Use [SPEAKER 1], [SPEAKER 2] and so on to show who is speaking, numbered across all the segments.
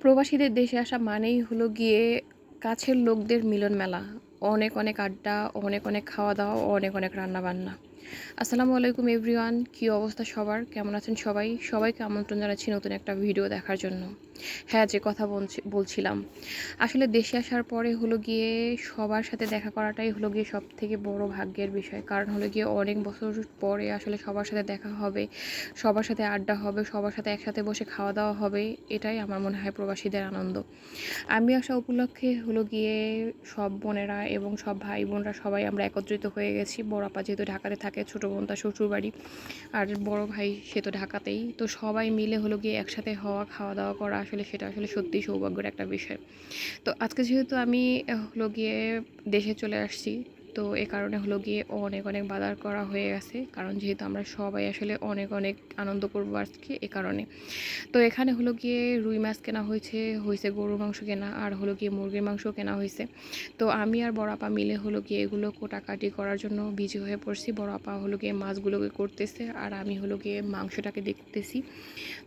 [SPEAKER 1] প্রবাসীদের দেশে আসা মানেই হলো গিয়ে কাছের লোকদের মিলন মেলা অনেক অনেক আড্ডা, অনেক অনেক খাওয়া দাওয়া, অনেক অনেক রান্না বান্না আসসালামু আলাইকুম এভরিওয়ান, কী অবস্থা সবার? কেমন আছেন সবাই? সবাইকে আমন্ত্রণ জানাচ্ছি নতুন একটা ভিডিও দেখার জন্য। হ্যাঁ যে কথা বলছি বলছিলাম। আসলে দেশে আসার পরে হলো গিয়ে সবার সাথে দেখা করাটাই হলো গিয়ে সব থেকে বড় ভাগ্যের বিষয়। কারণ হলো গিয়ে অনেক বছর পরে আসলে সবার সাথে দেখা হবে, সবার সাথে আড্ডা হবে, সবার সাথে একসাথে বসে খাওয়া দাওয়া হবে, এটাই আমার মনে হয় প্রবাসীদের আনন্দ। আমি আসা উপলক্ষে হলো গিয়ে সব বোনেরা এবং সব ভাই বোনরা সবাই আমরা একত্রিত হয়ে গেছি। বড় আপা যেহেতু ঢাকাতে থাকে ছোটো বোন তার শ্বশুরবাড়ি। আর বড় ভাই সে তো ঢাকাতেই। তো সবাই মিলে হলো গিয়ে একসাথে হওয়া, খাওয়া দাওয়া করা আসলে সেটা আসলে সত্যি সৌভাগ্যের একটা বিষয়। তো আজকে যেহেতু আমি হলো গিয়ে দেশে চলে আসছি তো এ কারণে হলো গিয়ে অনেক অনেক বাজার করা হয়ে গেছে। কারণ যেহেতু আমরা সবাই আসলে অনেক অনেক আনন্দ করব আজকে এ কারণে। তো এখানে হলো গিয়ে রুই মাছ কেনা হয়েছে হয়েছে গরুর মাংস কেনা আর হলো গিয়ে মুরগির মাংস কেনা হয়েছে। তো আমি আর বড় আপা মিলে হলো গিয়ে এগুলো কোটাকাটি করার জন্য বিজি হয়ে পড়ছি। বড় আপা হলো গিয়ে মাছগুলোকে করতেছে আর আমি হলো গিয়ে মাংসটাকে দেখতেছি।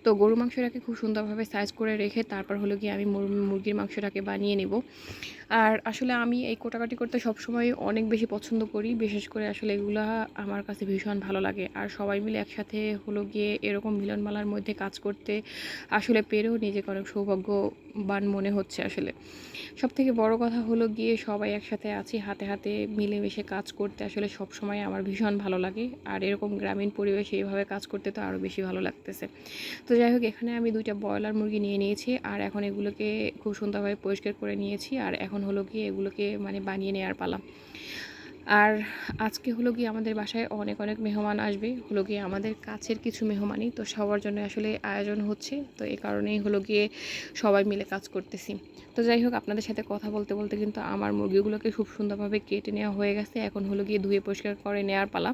[SPEAKER 1] তো গরু মাংসটাকে খুব সুন্দরভাবে সাইজ করে রেখে তারপর হলো গিয়ে আমি মুরগির মাংসটাকে বানিয়ে নেব। আর আসলে আমি এই কোটাকাটি করতে সবসময় অনেক বেশি পছন্দ করি। বিশেষ করে আসলে এগুলা আমার কাছে ভীষণ ভালো লাগে। আর সবাই মিলে একসাথে হলো গিয়ে এরকম মিলনমালার মধ্যে কাজ করতে আসলে পেরেও নিজেকে অনেক সৌভাগ্যবান মনে হচ্ছে আসলে। সব থেকে বড় কথা হলো গিয়ে সবাই একসাথে আছি, হাতে হাতে মিলেমিশে কাজ করতে আসলে সব সময় আমার ভীষণ ভালো লাগে। আর এরকম গ্রামীণ পরিবেশে এইভাবে কাজ করতে তো আরও বেশি ভালো লাগতেছে। তো যাই হোক, এখানে আমি দুইটা ব্রয়লার মুরগি নিয়ে নিয়েছি। আর এখন এগুলোকে খুব সুন্দরভাবে পরিষ্কার করে নিয়েছি। আর এখন হলো গিয়ে এগুলোকে মানে বানিয়ে নেওয়ার পালা। আর আজকে হলো গিয়ে আমাদের বাসায় অনেক অনেক মেহমান আসবে। হলো গিয়ে আমাদের কাছের কিছু মেহমানই। তো সবার জন্য আসলে আয়োজন হচ্ছে। তো এই কারণেই হলো গিয়ে সবাই মিলে কাজ করতেছি। তো যাই হোক, আপনাদের সাথে কথা বলতে বলতে কিন্তু আমার মুরগিগুলোকে খুব সুন্দরভাবে কেটে নেওয়া হয়ে গেছে। এখন হলো গিয়ে ধুয়ে পরিষ্কার করে নেওয়ার পালা।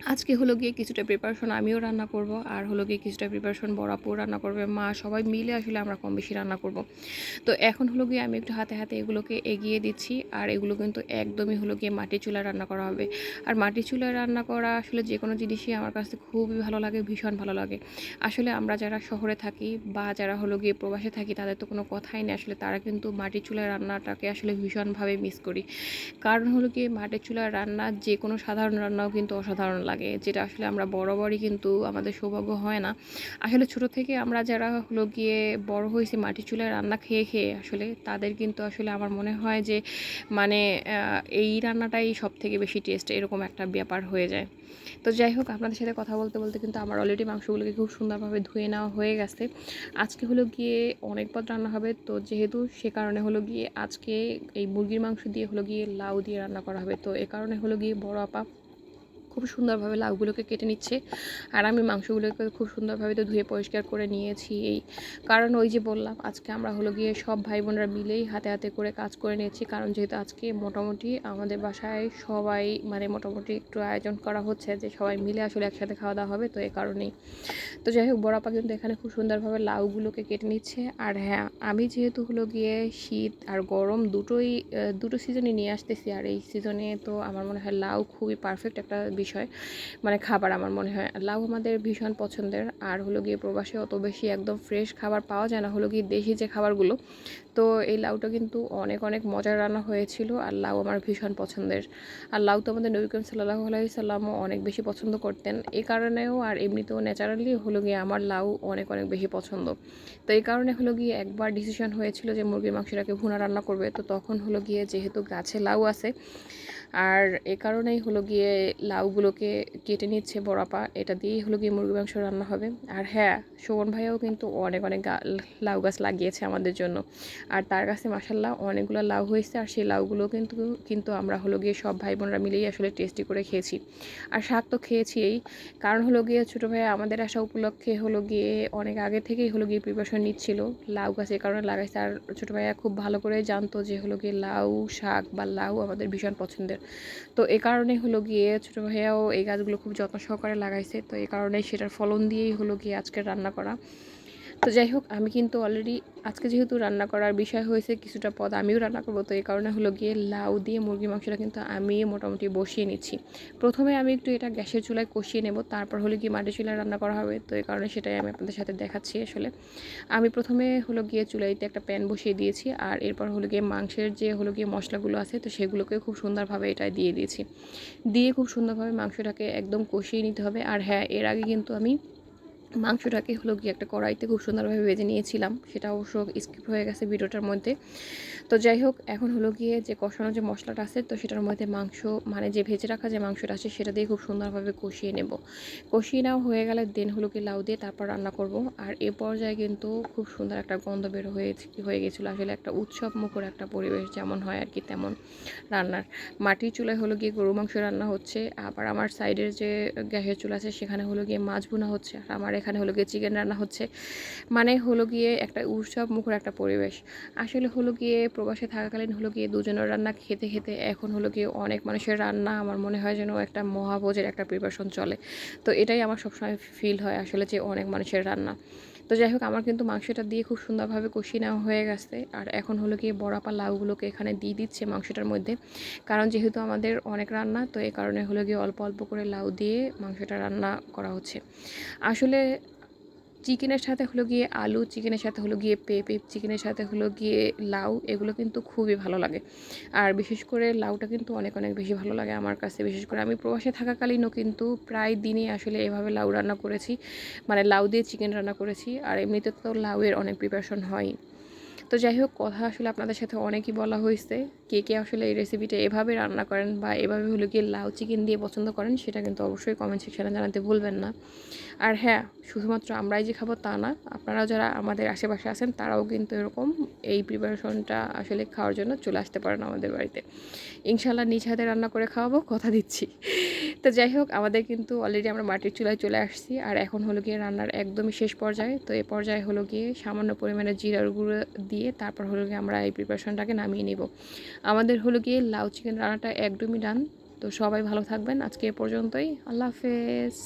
[SPEAKER 1] আজকে হলো গিয়ে কিছুটা প্রিপারেশন আমিও রান্না করব, আর হলো গিয়ে কিছুটা প্রিপারেশন বড় আপুও রান্না করবে। মা সবাই মিলে আসলে আমরা কম বেশি রান্না করব। তো এখন হলো গিয়ে আমি একটু হাতে হাতে এগুলোকে এগিয়ে দিচ্ছি, আর এগুলো কিন্তু একদমই হলো গিয়ে মাটির চুলায় রান্না করা হবে। আর মাটির চুলায় রান্না করা আসলে যে কোনো জিনিসই আমার কাছে খুবই ভালো লাগে, ভীষণ ভালো লাগে। আসলে আমরা যারা শহরে থাকি বা যারা হলো গিয়ে প্রবাসে থাকি, তাদের তো কোনো কথাই নেই। আসলে তারা কিন্তু মাটি চুলায় রান্নাটাকে আসলে ভীষণভাবে মিস করি। কারণ হলো গিয়ে মাটির চুলার রান্না যে কোনো সাধারণ রান্নাও কিন্তু অসাধারণ লাগে, যেটা আসলে আমরা বরাবরই কিন্তু আমাদের সৌভাগ্য হয় না। আসলে ছোট থেকে আমরা যারা হলো গিয়ে বড় হয়েছি, মাটির চুলায় রান্না খেয়ে খেয়ে আসলে তাদের কিন্তু আসলে আমার মনে হয় যে মানে এই রান্নাটাই সব থেকে বেশি টেস্ট এরকম একটা ব্যাপার হয়ে যায়। তো যাই হোক, আপনাদের সাথে কথা বলতে বলতে কিন্তু আমার অলরেডি মাংসগুলোকে খুব সুন্দরভাবে ধুয়ে নেওয়া হয়ে গেছে। আজকে হলো গিয়ে অনেক পদ রান্না হবে, তো যেহেতু সে কারণে হলো গিয়ে আজকে এই মুরগির মাংস দিয়ে হলো গিয়ে লাউ দিয়ে রান্না করা হবে, তো এ কারণে হলো গিয়ে বড় আপা খুব সুন্দরভাবে লাউগুলোকে কেটে নিচ্ছে। আর আমি মাংসগুলোকে খুব সুন্দরভাবে তো ধুয়ে পরিষ্কার করে নিয়েছি এই কারণ ওই যে বললাম, আজকে আমরা হলো গিয়ে সব ভাই বোনরা মিলেই হাতে হাতে করে কাজ করে নিয়েছি। কারণ যেহেতু আজকে মোটামুটি আমাদের বাসায় সবাই মানে মোটামুটি একটু আয়োজন করা হচ্ছে যে সবাই মিলে আসলে একসাথে খাওয়া দাওয়া হবে তো এই কারণেই। তো যাই হোক বড়াপা কিন্তু এখানে খুব সুন্দরভাবে লাউগুলোকে কেটে নিচ্ছে। আর হ্যাঁ আমি যেহেতু হলো গিয়ে শীত আর গরম দুটোই, দুটো সিজনে নিয়ে আসতেছি। আর এই সিজনে তো আমার মনে হয় লাউ খুবই পারফেক্ট একটা বিষয়। মানে খাবার আমার মনে হয়। লাউ আমাদের ভীষণ পছন্দের। আর হলো গিয়ে প্রবাসে অত বেশি একদম ফ্রেশ খাবার পাওয়া যায় না। হলো গিয়ে দেশি যে খাবারগুলো। তো এই লাউটা কিন্তু অনেক অনেক মজার রান্না হয়েছিল। আর লাউ আমার ভীষণ পছন্দের। আর লাউ তো আমাদের নবী করিম সাল্লাহ আলাইসাল্লামও অনেক বেশি পছন্দ করতেন। এই কারণেও আর এমনিতেও ন্যাচারালি হলো গিয়ে আমার লাউ অনেক অনেক বেশি পছন্দ। তো এই কারণে হলো গিয়ে একবার ডিসিশন হয়েছিল যে মুরগির মাংসটাকে ভুনা রান্না করবে। তো তখন হলো গিয়ে যেহেতু গাছে লাউ আছে, আর এ কারণেই হলো গিয়ে লাউগুলোকে কেটে নিচ্ছে বড়াপা, এটা দিয়েই হলো গিয়ে মুরগি মাংস রান্না হবে। আর হ্যাঁ শোভন ভাইয়াও কিন্তু অনেক অনেক লাউ গাছ লাগিয়েছে আমাদের জন্য। আর তার কাছে মাসাল্লাহ অনেকগুলো লাউ হয়েছে, আর সেই লাউগুলো কিন্তু কিন্তু আমরা হলো গিয়ে সব ভাই বোনরা মিলেই আসলে টেস্টি করে খেয়েছি। আর শাক তো খেয়েছি এই কারণ হলো গিয়ে ছোটো ভাইয়া আমাদের আসা উপলক্ষে হলো গিয়ে অনেক আগে থেকেই হলো গিয়ে প্রিপারেশন নিচ্ছিল লাউ গাছ এই কারণে লাগাইছে। আর ছোটো ভাইয়া খুব ভালো করে জানতো যে হলো গিয়ে লাউ শাক বা লাউ আমাদের ভীষণ পছন্দের। তো এ কারণে হলো গিয়ে ছোটো ভাইয়াও এই গাছগুলো খুব যত্ন সহকারে লাগাইছে, তো এই কারণে সেটার ফলন দিয়েই হলো গিয়ে আজকে রান্না করা। তো যাই হোক, আমি কিন্তু অলরেডি আজকে যেহেতু রান্না করার বিষয় হয়েছে কিছুটা পদ, আমিও রান্না করব। তো এই কারণে হলো গিয়ে লাউ দিয়ে মুরগি মাংসটা কিন্তু আমি মোটামুটি বসিয়ে নিচ্ছি। প্রথমে আমি একটু এটা গ্যাসের চুলায় কষিয়ে নেব, তারপর হলো গিয়ে মাটির চুলায় রান্না করা হবে। তো এই কারণে সেটাই আমি আপনাদের সাথে দেখাচ্ছি আসলে। আমি প্রথমে হলো গিয়ে চুলাইতে একটা প্যান বসিয়ে দিয়েছি, আর এরপর হলো গিয়ে মাংসের যে হলো গিয়ে মশলাগুলো আছে, তো সেগুলোকে খুব সুন্দরভাবে এটা দিয়ে দিয়েছি। দিয়ে খুব সুন্দরভাবে মাংসটাকে একদম কষিয়ে নিতে হবে। আর হ্যাঁ এর আগে কিন্তু আমি মাংসটাকে হলো গিয়ে একটা কড়াইতে খুব সুন্দরভাবে ভেজে নিয়েছিলাম। সেটা অবশ্য স্কিপ হয়ে গেছে ভিডিওটার মধ্যে। তো যাই হোক, এখন হলো গিয়ে যে কষানো যে মশলাটা আছে, তো সেটার মধ্যে মাংস মানে যে ভেজে রাখা যে মাংসটা আছে, সেটা দিয়ে খুব সুন্দরভাবে কষিয়ে নেব। কষিয়ে নেওয়া হয়ে গেলে দেন হলো কি লাউ দিয়ে তারপর রান্না করব। আর এ পর্যায়ে কিন্তু খুব সুন্দর একটা গন্ধ বের হয়ে হয়ে গেছিল আসলে একটা উৎসব মুখর একটা পরিবেশ যেমন হয় আর কি তেমন রান্নার। মাটির চুলায় হলো গিয়ে গরু মাংস রান্না হচ্ছে। আবার আমার সাইডের যে গ্যাসের চুলা আছে, সেখানে হলো গিয়ে মাছ বোনা হচ্ছে। আর আমার এখানে হলো গিয়ে চিকেন রান্না হচ্ছে। মানে হলো গিয়ে একটা উৎসব মুখর একটা পরিবেশ। আসলে হলো গিয়ে প্রবাসে থাকাকালীন হলো গিয়ে দুজনের রান্না খেতে খেতে এখন হলো গিয়ে অনেক মানুষের রান্না আমার মনে হয় যেন একটা মহাভোজের একটা প্রিপারেশন চলে। তো এটাই আমার সবসময় ফিল হয় আসলে যে অনেক মানুষের রান্না। তো যাই হোক, আমার কিন্তু মাংসটা দিয়ে খুব সুন্দরভাবে কষিয়ে নেওয়া হয়ে গেছে। আর এখন হলো কি বড়াপা লাউগুলোকে এখানে দিয়ে দিচ্ছে মাংসটার মধ্যে। কারণ যেহেতু আমাদের অনেক রান্না, তো এই কারণে হলো গিয়ে অল্প অল্প করে লাউ দিয়ে মাংসটা রান্না করা হচ্ছে। আসলে চিকেনের সাথে হলো গিয়ে আলু, চিকেনের সাথে হলো গিয়ে পেঁপে, চিকেনের সাথে হলো গিয়ে লাউ, এগুলো কিন্তু খুবই ভালো লাগে। আর বিশেষ করে লাউটা কিন্তু অনেক অনেক বেশি ভালো লাগে আমার কাছে। বিশেষ করে আমি প্রবাসে থাকাকালীনও কিন্তু প্রায় দিনই আসলে এভাবে লাউ রান্না করেছি। মানে লাউ দিয়ে চিকেন রান্না করেছি। আর এমনিতে তো লাউয়ের অনেক প্রিপারেশন হয়। তো যাই হোক, কথা আসলে আপনাদের সাথে অনেকই বলা হয়েছে। কে কে আসলে এই রেসিপিটা এভাবে রান্না করেন বা এভাবে হলো গিয়ে লাউ চিকেন দিয়ে পছন্দ করেন, সেটা কিন্তু অবশ্যই কমেন্ট সেকশানে জানাতে ভুলবেন না। আর হ্যাঁ শুধুমাত্র আমরাই যে খাব তা না আপনারা যারা আমাদের আশেপাশে আছেন, তারাও কিন্তু এরকম এই প্রিপারেশনটা আসলে খাওয়ার জন্য চলে আসতে পারেন আমাদের বাড়িতে। ইনশাল্লাহ নিজ হাতে রান্না করে খাওয়াবো, কথা দিচ্ছি। তো যাই হোক, আমাদের কিন্তু অলরেডি আমরা মাটির চুলায় চলে আসছি। আর এখন হলো গিয়ে রান্নার একদমই শেষ পর্যায়ে। তো এ পর্যায়ে হলো গিয়ে সামান্য পরিমাণে জিরার গুঁড়ো দিয়ে তারপর হলো গিয়ে আমরা এই প্রিপারেশনটাকে নামিয়ে নেব। আমাদের হলো গিয়ে লাউ চিকেন রান্নাটা একদমই ডান তো সবাই ভালো থাকবেন। আজকে এ পর্যন্তই। আল্লাহ হাফেজ।